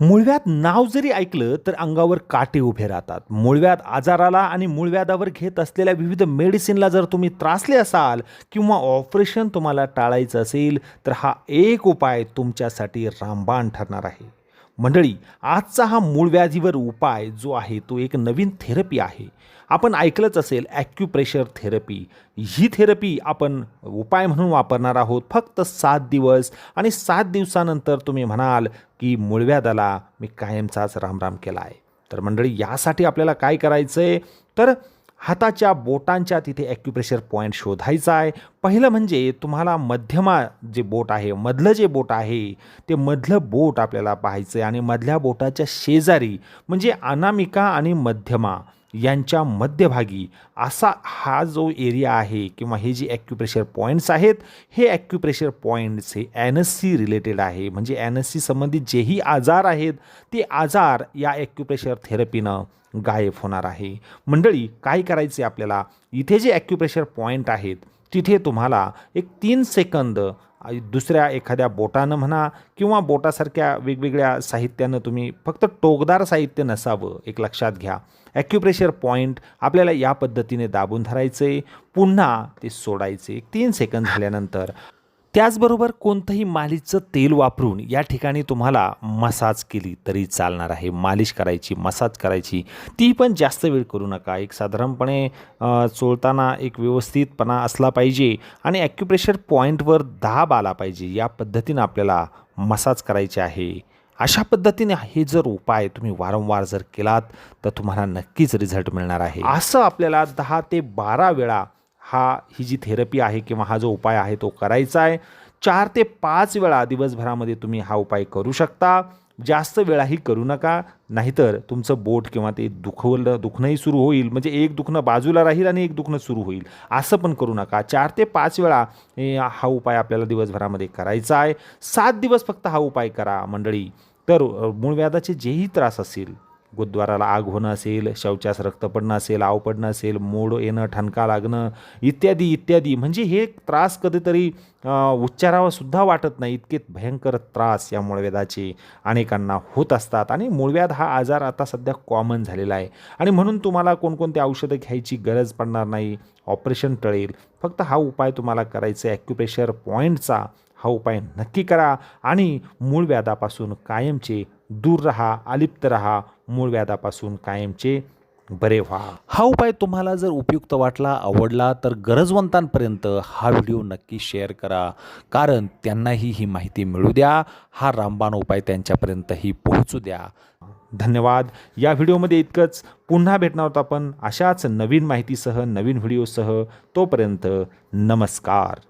मुळव्यात नाव जरी ऐकलं तर अंगावर काटे उभे राहतात. मुळव्यात आजाराला आणि मूळव्याधावर घेत असलेल्या विविध मेडिसिनला जर तुम्ही त्रासले असाल किंवा ऑपरेशन तुम्हाला टाळायचं असेल तर हा एक उपाय तुमच्यासाठी रामबाण ठरणार आहे. मंडळी आजचा हा मूळव्याधीवर उपाय जो आहे तो एक नवीन थेरपी आहे. आपण ऐकलंच असेल ॲक्युप्रेशर थेरपी ही थेरपी आपण उपाय म्हणून वापरणार आहोत. फक्त सात दिवस आणि सात दिवसानंतर तुम्ही म्हणाल की मूळव्याधाला मी कायमचाच रामराम केला आहे तर मंडळी यासाठी आपल्याला काय करायचं आहे तर हाताच्या बोटांच्या तिथे ॲक्युप्रेशर पॉईंट शोधायचा आहे. पहिलं म्हणजे तुम्हाला मध्यमा जे बोट आहे मधलं जे बोट आहे ते मधलं बोट आपल्याला पाहायचं आहे आणि मधल्या बोटाच्या शेजारी म्हणजे अनामिका आणि मध्यमा. यांच्या मध्यभागी असा हा जो एरिया आहे किंवा हे जे ॲक्युप्रेशर पॉईंट्स आहेत हे ॲक्युप्रेशर पॉईंट्स हे एन एस सी रिलेटेड आहे. म्हणजे एन एस सी संबंधित जेही आजार आहेत ते आजार या ॲक्युप्रेशर थेरपीनं गायब होणार आहे. मंडळी काय करायचे आपल्याला? इथे जे ॲक्युप्रेशर पॉईंट आहेत तिथे तुम्हाला एक तीन सेकंद दुसऱ्या एखाद्या बोटानं म्हणा किंवा बोटासारख्या वेगवेगळ्या साहित्यानं तुम्ही फक्त टोकदार साहित्य नसावं एक लक्षात घ्या. ॲक्युप्रेशर पॉईंट आपल्याला या पद्धतीने दाबून धरायचे पुन्हा ते सोडायचे एक तीन सेकंद झाल्यानंतर त्याचबरोबर कोणतंही मालिशचं तेल वापरून या ठिकाणी तुम्हाला मसाज केली तरी चालणार आहे. मालिश करायची मसाज करायची ती पण जास्त वेळ करू नका. एक साधारणपणे चोळताना एक व्यवस्थितपणा असला पाहिजे आणि ॲक्युप्रेशर पॉईंटवर दाब आला पाहिजे. या पद्धतीनं आपल्याला मसाज करायची आहे. अशा पद्धतीने हे जर उपाय तुम्ही वारंवार जर केलात तर तुम्हाला नक्कीच रिझल्ट मिळणार आहे. असं आपल्याला दहा ते बारा वेळा हा ही जी थेरपी आहे किंवा हा जो उपाय आहे तो करायचा आहे. चार ते पाच वेळा दिवसभरामध्ये तुम्ही हा उपाय करू शकता. जास्त वेळाही करू नका. नाहीतर तुमचं बोट किंवा ते दुखवलं दुखणंही सुरू होईल. म्हणजे एक दुखणं बाजूला राहील आणि एक दुखणं सुरू होईल. असं पण करू नका. चार ते पाच वेळा हा उपाय आपल्याला दिवसभरामध्ये करायचा आहे. सात दिवस फक्त हा उपाय करा मंडळी. तर मूळव्याधाचे जेही त्रास असेल गुरुद्वाराला आग होणं असेल शौचास रक्त पडणं असेल आव पडणं असेल मोड येणं ठणका लागणं इत्यादी इत्यादी. म्हणजे हे त्रास कधीतरी उच्चारावासुद्धा वाटत नाही. इतके भयंकर त्रास या मूळव्याधाचे अनेकांना होत असतात. आणि मूळव्याध हा आजार आता सध्या कॉमन झालेला आहे. आणि म्हणून तुम्हाला कोणकोणती औषधं घ्यायची गरज पडणार नाही ऑपरेशन टळेल. फक्त हा उपाय तुम्हाला करायचा आहे. ॲक्युप्रेशर पॉईंटचा हा उपाय नक्की करा. आणि मूळ व्याधापासून कायमचे दूर रहा अलिप्त रहा मूळ व्याधापासून कायमचे बरे व्हा. हा उपाय तुम्हाला जर उपयुक्त वाटला आवडला तर गरजवंतांपर्यंत हा व्हिडिओ नक्की शेअर करा. कारण त्यांनाही ही माहिती मिळू द्या हा रामबाण उपाय त्यांच्यापर्यंतही पोहोचू द्या. धन्यवाद. या व्हिडिओमध्ये इतकंच. पुन्हा भेटणार आहोत आपण अशाच नवीन माहितीसह नवीन व्हिडिओसह. तोपर्यंत नमस्कार.